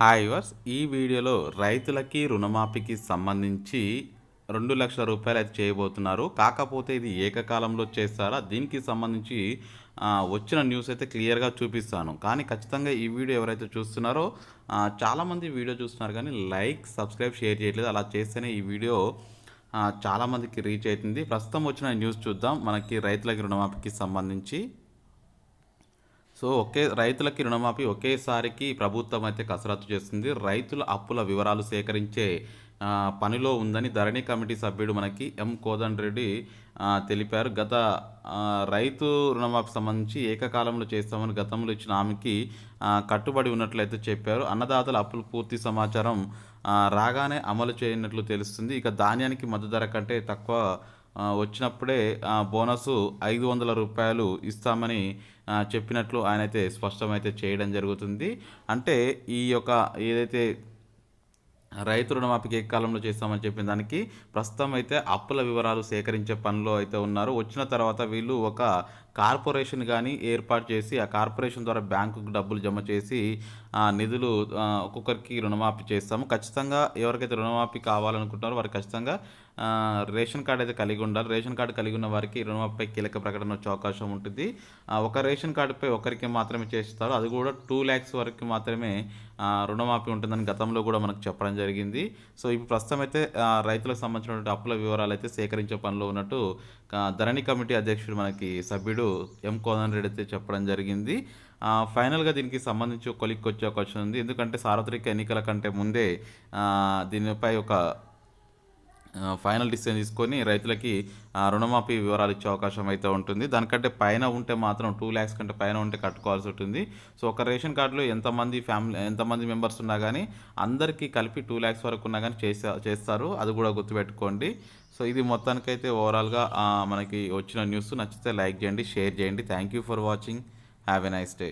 Hi verse ఈ వీడియోలో రైతులకి రుణమాఫీకి సంబంధించి రెండు లక్షల రూపాయలు అయితే చేయబోతున్నారు. కాకపోతే ఇది ఏకకాలంలో చేస్తారా? దీనికి సంబంధించి వచ్చిన న్యూస్ అయితే క్లియర్గా చూపిస్తాను. కానీ ఖచ్చితంగా ఈ వీడియో ఎవరైతే చూస్తున్నారో చాలామంది వీడియో చూస్తున్నారు కానీ లైక్ సబ్స్క్రైబ్ షేర్ చేయట్లేదు. అలా చేస్తేనే ఈ వీడియో చాలామందికి రీచ్ అవుతుంది. ప్రస్తుతం వచ్చిన న్యూస్ చూద్దాం. మనకి రైతులకి రుణమాఫీకి సంబంధించి సో ఒకే రైతులకి రుణమాఫీ ఒకేసారికి ప్రభుత్వం అయితే కసరత్తు చేస్తుంది. రైతుల అప్పుల వివరాలు సేకరించే పనిలో ఉందని ధరణి కమిటీ సభ్యుడు మనకి ఎం. కోదండ్ రెడ్డి తెలిపారు. గత రైతు రుణమాఫీ సంబంధించి ఏకకాలంలో చేస్తామని గతంలో ఇచ్చిన ఆమెకి కట్టుబడి ఉన్నట్లయితే చెప్పారు. అన్నదాతల అప్పుల పూర్తి సమాచారం రాగానే అమలు చేయనట్లు తెలుస్తుంది. ఇక ధాన్యానికి మద్దతు ధర కంటే తక్కువ వచ్చినప్పుడే బోనస్ ఐదు వందల రూపాయలు ఇస్తామని చెప్పినట్లు ఆయన అయితే స్పష్టమైతే చేయడం జరుగుతుంది. అంటే ఈ యొక్క ఏదైతే రైతు రుణమాఫీకి ఏ కాలంలో చేస్తామని చెప్పిన దానికి ప్రస్తుతం అయితే అప్పుల వివరాలు సేకరించే పనిలో అయితే ఉన్నారు. వచ్చిన తర్వాత వీళ్ళు ఒక కార్పొరేషన్ కానీ ఏర్పాటు చేసి ఆ కార్పొరేషన్ ద్వారా బ్యాంకుకు డబ్బులు జమ చేసి ఆ నిధులు ఒక్కొక్కరికి రుణమాఫీ చేస్తాము. ఖచ్చితంగా ఎవరికైతే రుణమాఫీ కావాలనుకుంటున్నారో వారు ఖచ్చితంగా రేషన్ కార్డు అయితే కలిగి ఉండాలి. రేషన్ కార్డు కలిగి ఉన్న వారికి రుణమాపై కీలక ప్రకటన వచ్చే అవకాశం ఉంటుంది. ఒక రేషన్ కార్డుపై ఒకరికి మాత్రమే చేస్తారు. అది కూడా టూ ల్యాక్స్ వరకు మాత్రమే రుణమాఫీ ఉంటుందని గతంలో కూడా మనకు చెప్పడం జరిగింది. సో ఇప్పుడు ప్రస్తుతం అయితే రైతులకు సంబంధించినటువంటి అప్పుల వివరాలు అయితే సేకరించే పనిలో ఉన్నట్టు ధరణి కమిటీ అధ్యక్షుడు మనకి సభ్యుడు ఎం కోదన్ రెడ్డి అయితే చెప్పడం జరిగింది. ఫైనల్గా దీనికి సంబంధించి కొలిక్కి కొలిక్ వచ్చే అవకాశం ఉంది. ఎందుకంటే సార్వత్రిక ఎన్నికల కంటే ముందే దీనిపై ఒక ఫైనల్ డిసిజన్ తీసుకొని రైతులకి రుణమాఫీ వివరాలు ఇచ్చే అవకాశం అయితే ఉంటుంది. దానికంటే పైన ఉంటే మాత్రం టూ ల్యాక్స్ కంటే పైన ఉంటే కట్టుకోవాల్సి ఉంటుంది. సో ఒక రేషన్ కార్డులో ఎంతమంది ఫ్యామిలీ ఎంతమంది మెంబర్స్ ఉన్నా కానీ అందరికీ కలిపి టూ ల్యాక్స్ వరకు ఉన్నా కానీ చేసా చేస్తారు. అది కూడా గుర్తుపెట్టుకోండి. సో ఇది మొత్తానికైతే ఓవరాల్గా మనకి వచ్చిన న్యూస్. నచ్చితే లైక్ చేయండి షేర్ చేయండి. Thank you for watching. Have a nice day.